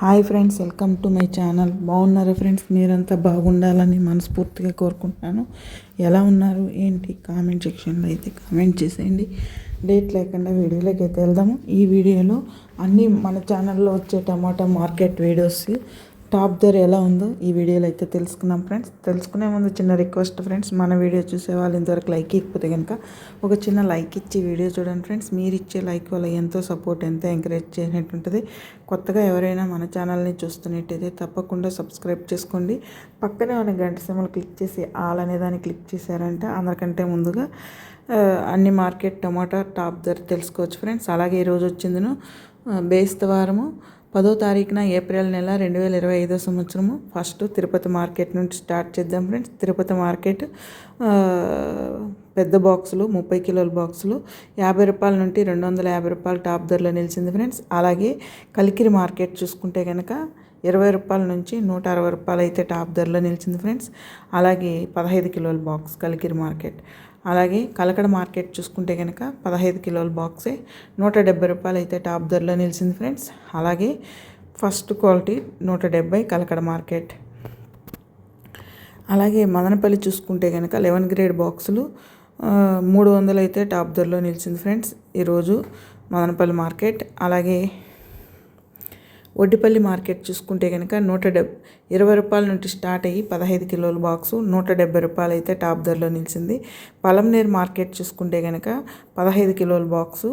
Hi friends welcome to my channel. బాగున్నారా friends? మీరంతా బాగుండాలని మనస్ఫూర్తిగా కోరుకుంటున్నాను. ఎలా ఉన్నారు? ఏంటి? కామెంట్ సెక్షన్లో అయితే కామెంట్ చేసేయండి. డేట్ లేకుండా వీడియోలోకి అయితే వెళ్దాము. ఈ వీడియోలో అన్నీ మన ఛానల్లో వచ్చే టమాటా మార్కెట్ వీడియోస్ టాప్ ధర ఎలా ఉందో ఈ వీడియోలో అయితే తెలుసుకున్నాం ఫ్రెండ్స్. తెలుసుకునే ముందు చిన్న రిక్వెస్ట్ ఫ్రెండ్స్ మన వీడియో చూసే వాళ్ళు ఇంతవరకు లైక్ ఇకపోతే కనుక ఒక చిన్న లైక్ ఇచ్చి వీడియో చూడండి ఫ్రెండ్స్. మీరు ఇచ్చే లైక్ వల్ల ఎంతో సపోర్ట్ ఎంతో ఎంకరేజ్ చేసినట్టు ఉంటుంది. కొత్తగా ఎవరైనా మన ఛానల్ని చూస్తున్నట్టయితే తప్పకుండా సబ్స్క్రైబ్ చేసుకోండి. పక్కనే ఉన్న గంట సిమ్మలు క్లిక్ చేసి ఆల్ అనే దాన్ని క్లిక్ చేశారంటే. అందరికంటే ముందుగా అన్ని మార్కెట్ టమాటా టాప్ ధర తెలుసుకోవచ్చు ఫ్రెండ్స్. అలాగే ఈరోజు వచ్చిందిను బేస్తవారము పదో తారీఖున ఏప్రిల్ నెల రెండు వేల ఇరవై ఐదో సంవత్సరము. ఫస్ట్ తిరుపతి మార్కెట్ నుంచి స్టార్ట్ చేద్దాం ఫ్రెండ్స్. తిరుపతి మార్కెట్ పెద్ద బాక్సులు ముప్పై కిలోల బాక్సులు. యాభై రూపాయల నుండి రెండు వందల యాభై రూపాయలు టాప్ ధరలో నిలిచింది ఫ్రెండ్స్. అలాగే కలికిరి మార్కెట్ చూసుకుంటే కనుక ఇరవై రూపాయల నుంచి నూట అరవై రూపాయలు అయితే టాప్ ధరలో నిలిచింది ఫ్రెండ్స్. అలాగే పదహైదు కిలోల బాక్స్ కలికిరి మార్కెట్. అలాగే కలకడ మార్కెట్ చూసుకుంటే కనుక పదహైదు కిలోల బాక్సే నూట డెబ్బై రూపాయలు అయితే టాప్ ధరలో నిలిచింది ఫ్రెండ్స్. అలాగే ఫస్ట్ క్వాలిటీ నూట డెబ్బై కలకడ మార్కెట్. అలాగే మదనపల్లి చూసుకుంటే కనుక లెవెన్ గ్రేడ్ బాక్సులు మూడు వందలు అయితే టాప్ ధరలో నిలిచింది ఫ్రెండ్స్. ఈరోజు మదనపల్లి మార్కెట్. అలాగే ఒడ్డిపల్లి మార్కెట్ చూసుకుంటే కనుక నూట డెబ్ ఇరవై రూపాయల నుండి స్టార్ట్ అయ్యి పదహైదు కిలోల బాక్సు నూట డెబ్బై రూపాయలు అయితే టాప్ ధరలో నిలిచింది. పలంనేరు మార్కెట్ చూసుకుంటే కనుక పదహైదు కిలోల బాక్సు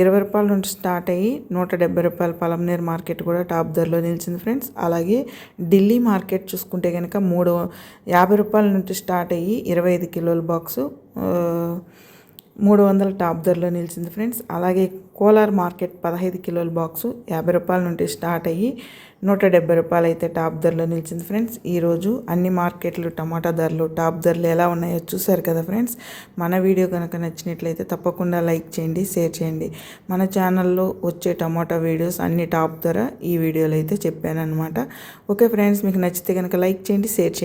ఇరవై రూపాయల నుండి స్టార్ట్ అయ్యి నూట డెబ్బై రూపాయల పలంనేరు మార్కెట్ కూడా టాప్ ధరలో నిలిచింది ఫ్రెండ్స్. అలాగే ఢిల్లీ మార్కెట్ చూసుకుంటే కనుక మూడు యాభై రూపాయల నుండి స్టార్ట్ అయ్యి ఇరవై ఐదు కిలోల బాక్సు మూడు వందల టాప్ ధరలో నిలిచింది ఫ్రెండ్స్. అలాగే కోలార్ మార్కెట్ పదహైదు కిలోల బాక్సు యాభై రూపాయల నుండి స్టార్ట్ అయ్యి నూట డెబ్బై రూపాయలు అయితే టాప్ ధరలో నిలిచింది ఫ్రెండ్స్. ఈరోజు అన్ని మార్కెట్లు టమాటా ధరలు టాప్ ధరలు ఎలా ఉన్నాయో చూసారు కదా ఫ్రెండ్స్. మన వీడియో కనుక నచ్చినట్లయితే తప్పకుండా లైక్ చేయండి షేర్ చేయండి. మన ఛానల్లో వచ్చే టమాటా వీడియోస్ అన్ని టాప్ ధర ఈ వీడియోలో అయితే చెప్పాను అనమాట ఓకే ఫ్రెండ్స్ మీకు నచ్చితే కనుక లైక్ చేయండి షేర్ చేయండి.